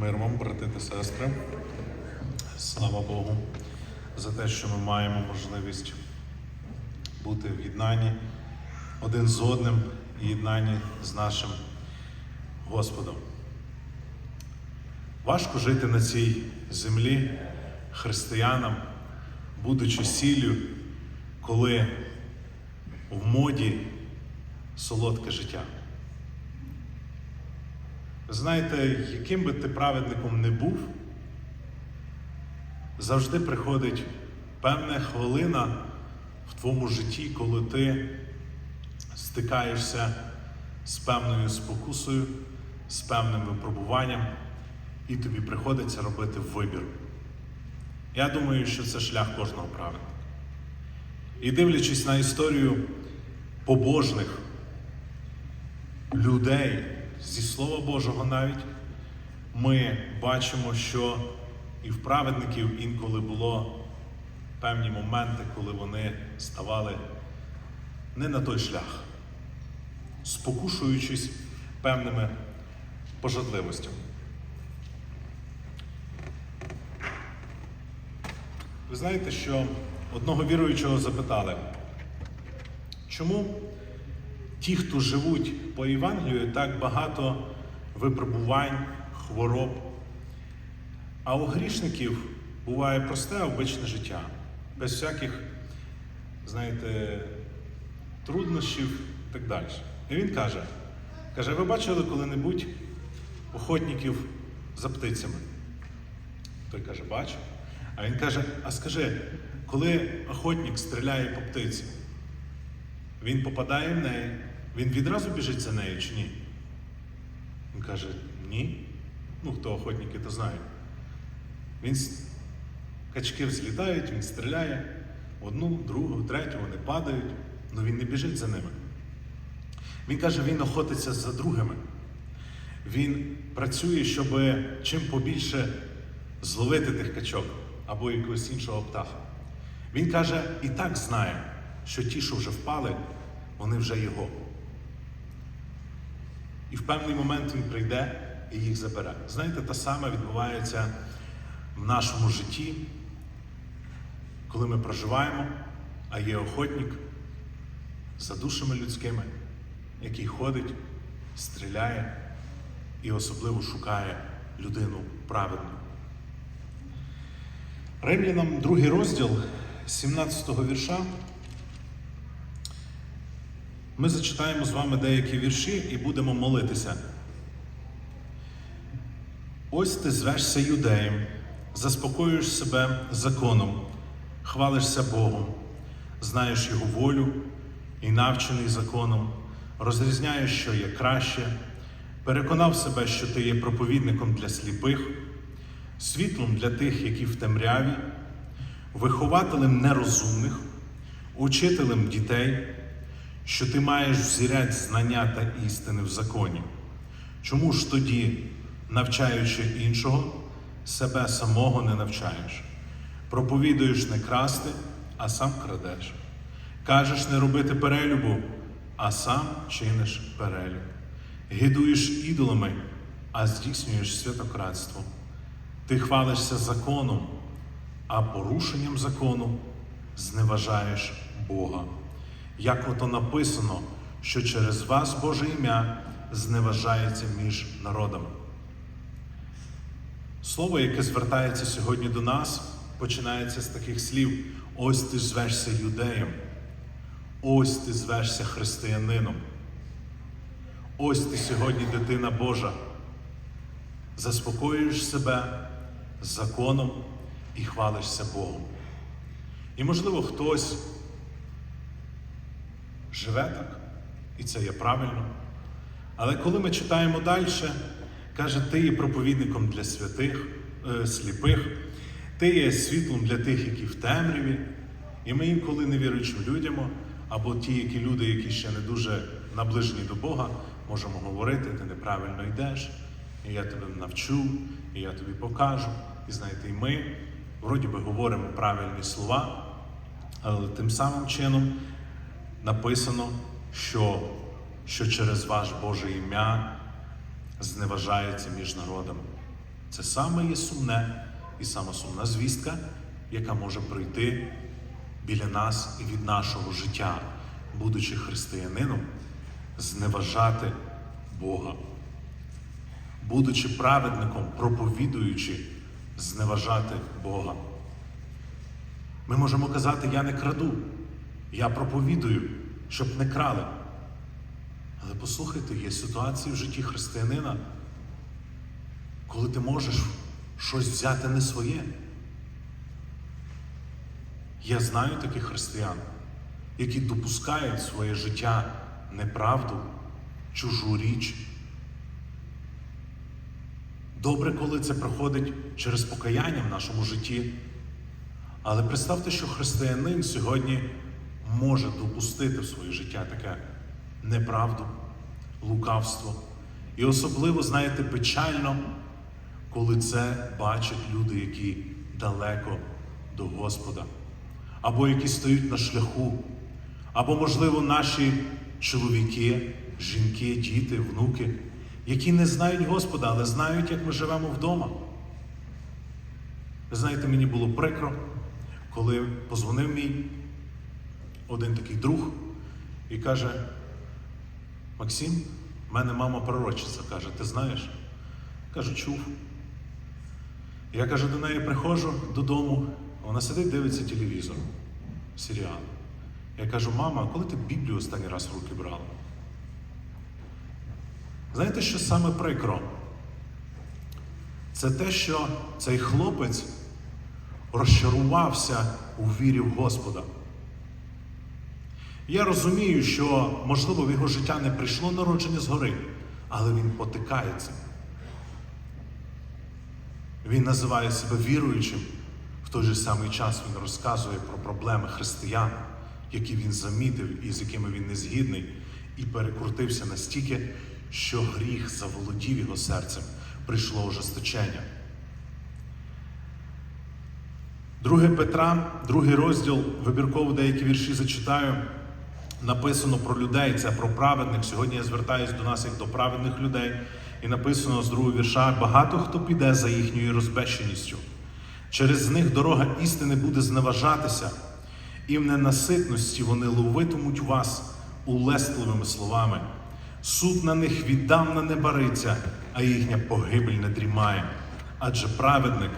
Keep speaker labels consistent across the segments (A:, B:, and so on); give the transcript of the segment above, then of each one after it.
A: Мир вам, брати та сестри. Слава Богу за те, що ми маємо можливість бути в єднанні один з одним і єднанні з нашим Господом. Важко жити на цій землі християнам, будучи сіллю, коли в моді солодке життя. Знаєте, яким би ти праведником не був, завжди приходить певна хвилина в твоєму житті, коли ти стикаєшся з певною спокусою, з певним випробуванням, і тобі приходиться робити вибір. Я думаю, що це шлях кожного праведника. І дивлячись на історію побожних людей зі Слова Божого навіть, ми бачимо, що і в праведників інколи було певні моменти, коли вони ставали не на той шлях, спокушуючись певними пожадливостями. Ви знаєте, що одного віруючого запитали, чому ті, хто живуть по Євангелію, так багато випробувань, хвороб, а у грішників буває просте обичне життя, без всяких, знаєте, труднощів і так далі. І він каже: каже, ви бачили коли-небудь охотників за птицями? Той каже, бачу. А він каже: а скажи, коли охотник стріляє по птиці, він попадає в неї, він відразу біжить за нею чи ні? Він каже, ні. Ну, хто охотники, то знає. Він качки взлітають, він стріляє одну, другу, третю, вони падають, але він не біжить за ними. Він каже, він охотиться за другими. Він працює, щоб чим побільше зловити тих качок або якогось іншого птаха. Він каже, і так знає, що ті, що вже впали, вони вже його. І в певний момент він прийде і їх забере. Знаєте, те саме відбувається в нашому житті, коли ми проживаємо, а є охотник за душами людськими, який ходить, стріляє і особливо шукає людину праведну. Римлянам другий розділ 17 вірша. Ми зачитаємо з вами деякі вірші і будемо молитися. Ось ти звешся юдеєм, заспокоюєш себе законом, хвалишся Богом, знаєш Його волю і навчений законом, розрізняєш, що є краще, переконав себе, що ти є проповідником для сліпих, світлом для тих, які в темряві, вихователем нерозумних, учителем дітей, що ти маєш взірець знання та істини в законі. Чому ж тоді, навчаючи іншого, себе самого не навчаєш? Проповідуєш не красти, а сам крадеш. Кажеш не робити перелюбу, а сам чиниш перелюб. Гидуєш ідолами, а здійснюєш святократство. Ти хвалишся законом, а порушенням закону зневажаєш Бога. Як ото написано, що через вас Боже ім'я зневажається між народами. Слово, яке звертається сьогодні до нас, починається з таких слів: ось ти звешся юдеєм, ось ти звешся християнином. Ось ти сьогодні дитина Божа. Заспокоюєш себе законом і хвалишся Богом. І, можливо, хтось живе так, і це є правильно. Але коли ми читаємо далі, каже, ти є проповідником для святих, е, сліпих, ти є світлом для тих, які в темряві. І ми інколи невіруючим людям, або ті, які люди, які ще не дуже наближені до Бога, можемо говорити, ти неправильно йдеш, і я тебе навчу, і я тобі покажу. І знаєте, і ми вроді би говоримо правильні слова, але тим самим чином написано, що, що через ваш Боже ім'я зневажається між народами. Це саме є сумне і сама сумна звістка, яка може прийти біля нас і від нашого життя, будучи християнином, зневажати Бога, будучи праведником, проповідуючи, зневажати Бога. Ми можемо казати, я не краду, я проповідую, щоб не крали. Але послухайте, є ситуації в житті християнина, коли ти можеш щось взяти не своє. Я знаю таких християн, які допускають в своє життя неправду, чужу річ. Добре, коли це проходить через покаяння в нашому житті. Але представте, що християнин сьогодні може допустити в своє життя таке неправду, лукавство. І особливо, знаєте, печально, коли це бачать люди, які далеко до Господа, або які стоять на шляху, або, можливо, наші чоловіки, жінки, діти, внуки, які не знають Господа, але знають, як ми живемо вдома. Ви знаєте, мені було прикро, коли позвонив мій один такий друг і каже: Максим, в мене мама пророчиця, каже, ти знаєш? Кажу, чув. Я каже, до неї приходжу додому, вона сидить, дивиться телевізор, серіал. Я кажу, мама, коли ти Біблію останній раз в руки брала? Знаєте, що саме прикро? Це те, що цей хлопець розчарувався у вірі в Господа. Я розумію, що, можливо, в його життя не прийшло народження згори, але він потикається. Він називає себе віруючим. В той же самий час він розказує про проблеми християн, які він замітив і з якими він не згідний, і перекрутився настільки, що гріх заволодів його серцем, прийшло ожесточення. Друге Петра, другий розділ, вибірково деякі вірші зачитаю. Написано про людей, це про праведних. Сьогодні я звертаюся до нас як до праведних людей. І написано з другого вірша: багато хто піде за їхньою розбещеністю. Через них дорога істини буде зневажатися, і в ненаситності вони ловитимуть вас улесливими словами. Суд на них віддавна не бариться, а їхня погибель не дрімає. Адже праведник,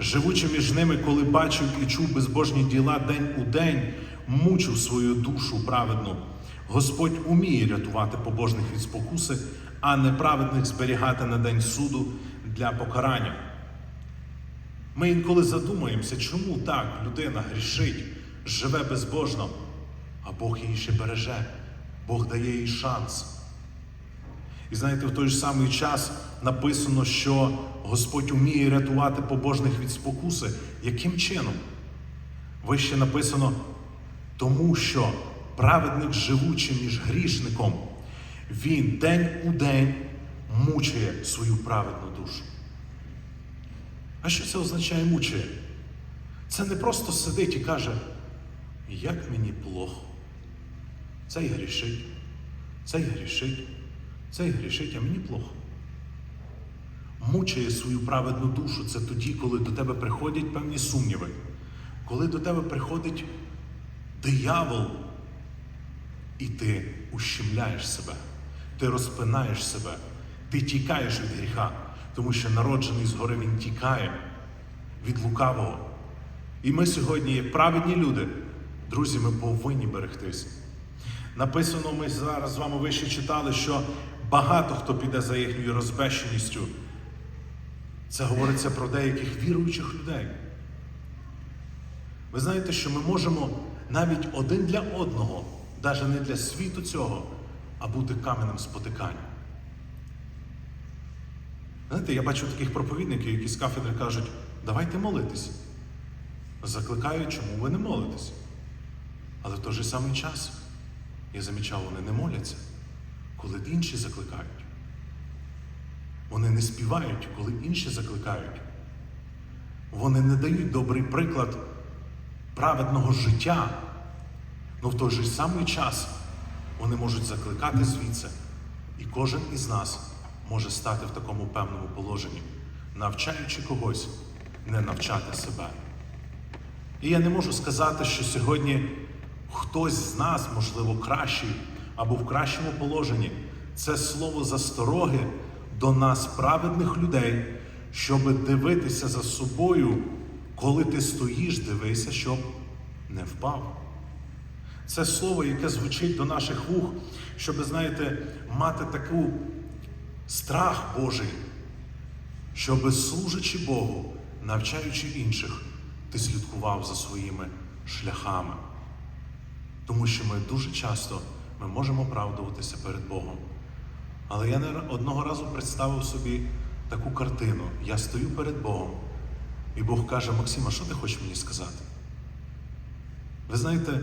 A: живучи між ними, коли бачив і чув безбожні діла день у день, мучив свою душу праведну. Господь уміє рятувати побожних від спокуси, а неправедних зберігати на день суду для покарання. Ми інколи задумаємося, чому так людина грішить, живе безбожно, а Бог її ще береже, Бог дає їй шанс. І знаєте, в той же самий час написано, що Господь уміє рятувати побожних від спокуси. Яким чином? Вище написано, тому що праведник, живучи між грішником, він день у день мучує свою праведну душу. А що це означає мучує? Це не просто сидить і каже, як мені плохо. Цей грішить, цей грішить, цей грішить, а мені плохо. Мучає свою праведну душу. Це тоді, коли до тебе приходять певні сумніви, коли до тебе приходить диявол, і ти ущемляєш себе, ти розпинаєш себе, ти тікаєш від гріха, тому що народжений згори він тікає від лукавого. І ми сьогодні, як праведні люди, друзі, ми повинні берегтися. Написано, ми зараз з вами вище читали, що багато хто піде за їхньою розбещеністю. Це говориться про деяких віруючих людей. Ви знаєте, що ми можемо навіть один для одного, навіть не для світу цього, а бути каменем спотикання. Знаєте, я бачу таких проповідників, які з кафедри кажуть, давайте молитись. Закликають, чому ви не молитесь. Але в той же самий час я замічав, вони не моляться, коли інші закликають. Вони не співають, коли інші закликають. Вони не дають добрий приклад праведного життя, але в той же самий час вони можуть закликати звідси. І кожен із нас може стати в такому певному положенні. навчаючи когось не навчати себе. І я не можу сказати, що сьогодні хтось з нас, можливо, кращий або в кращому положенні. Це слово застороги до нас, праведних людей, щоб дивитися за собою, коли ти стоїш, дивися, щоб не впав. Це слово, яке звучить до наших вух, щоб, знаєте, мати таку страх Божий, щоб, служачи Богу, навчаючи інших, ти слідкував за своїми шляхами. Тому що ми дуже часто ми можемо оправдуватися перед Богом. Але я не одного разу представив собі таку картину. Я стою перед Богом, і Бог каже: Максима, що ти хочеш мені сказати? Ви знаєте,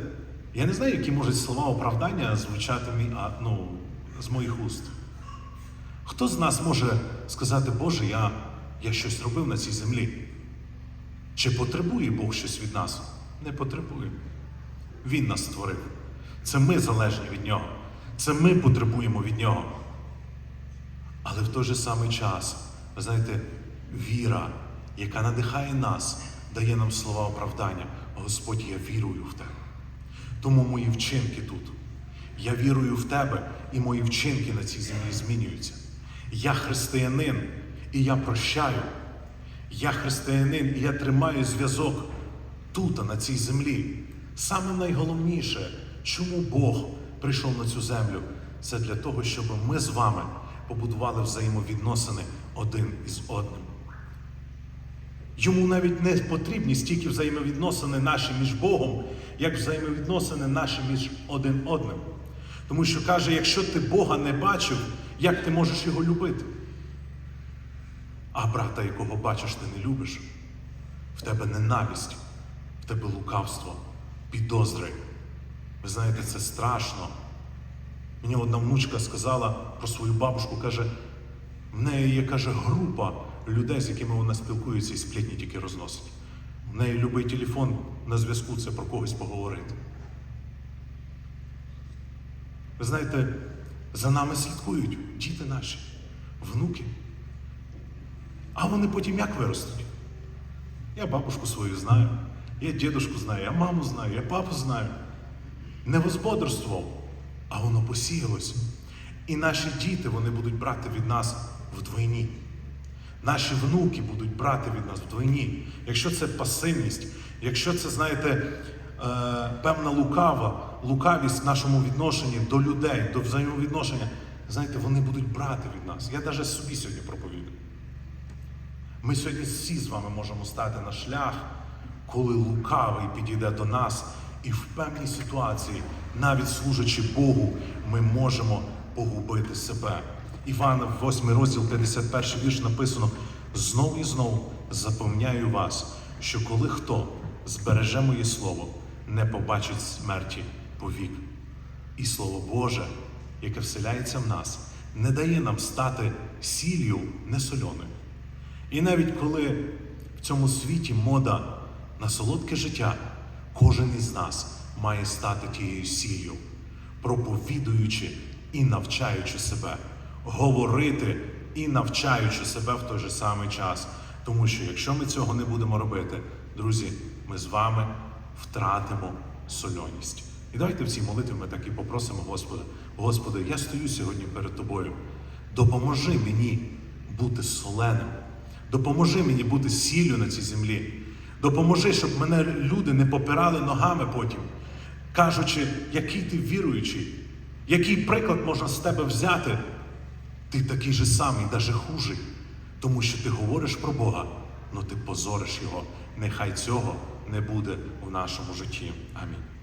A: я не знаю, які можуть слова оправдання звучати ну, з моїх уст. Хто з нас може сказати, Боже, я, я щось робив на цій землі? Чи потребує Бог щось від нас? Не потребує. Він нас створив. Це ми залежні від Нього. Це ми потребуємо від Нього. Але в той же самий час, ви знаєте, віра, яка надихає нас, дає нам слова оправдання. Господь, я вірую в тебе. Тому мої вчинки тут. Я вірую в тебе, і мої вчинки на цій землі змінюються. Я християнин, і я прощаю. Я християнин, і я тримаю зв'язок тут, на цій землі. Саме найголовніше, чому Бог прийшов на цю землю, це для того, щоб ми з вами побудували взаємовідносини один із одним. Йому навіть не потрібні стільки взаємовідносини наші між Богом, як взаємовідносини наші між один одним. Тому що каже, якщо ти Бога не бачив, як ти можеш його любити? А брата, якого бачиш, ти не любиш, в тебе ненависть, в тебе лукавство, підозри. Ви знаєте, це страшно. Мені одна внучка сказала про свою бабушку, каже, в неї є, каже, група людей, з якими вона спілкується і сплітні тільки розносить. В неї любий телефон на зв'язку це про когось поговорити. Ви знаєте, за нами слідкують діти наші, внуки. А вони потім як виростуть? Я бабушку свою знаю, я дідушку знаю, я маму знаю, я папу знаю. Не возбодрствував, а воно посіялось. І наші діти вони будуть брати від нас вдвойні. Наші внуки будуть брати від нас вдвойні. Якщо це пасивність, якщо це, знаєте, е, певна лукава, лукавість в нашому відношенні до людей, до взаємовідношення, знаєте, вони будуть брати від нас. Я навіть собі сьогодні проповідую. Ми сьогодні всі з вами можемо стати на шлях, коли лукавий підійде до нас, і в певній ситуації, навіть служачи Богу, ми можемо погубити себе. Івана, 8 розділ, 51 вірш написано: знов і знов запевняю вас, що коли хто збереже моє слово, не побачить смерті повік. І Слово Боже, яке вселяється в нас, не дає нам стати сіллю несольоною. І навіть коли в цьому світі мода на солодке життя, кожен із нас має стати тією сіллю, проповідуючи і навчаючи себе, говорити і навчаючи себе в той же самий час. Тому що якщо ми цього не будемо робити, друзі, ми з вами втратимо сольоність. І давайте в цій молитві ми так і попросимо Господа. Господи, я стою сьогодні перед тобою. Допоможи мені бути соленим. Допоможи мені бути сіллю на цій землі. Допоможи, щоб мене люди не попирали ногами потім, кажучи, який ти віруючий, який приклад можна з тебе взяти. Ти такий же самий, даже хужий, тому що ти говориш про Бога, але ти позориш Його. Нехай цього не буде в нашому житті. Амінь.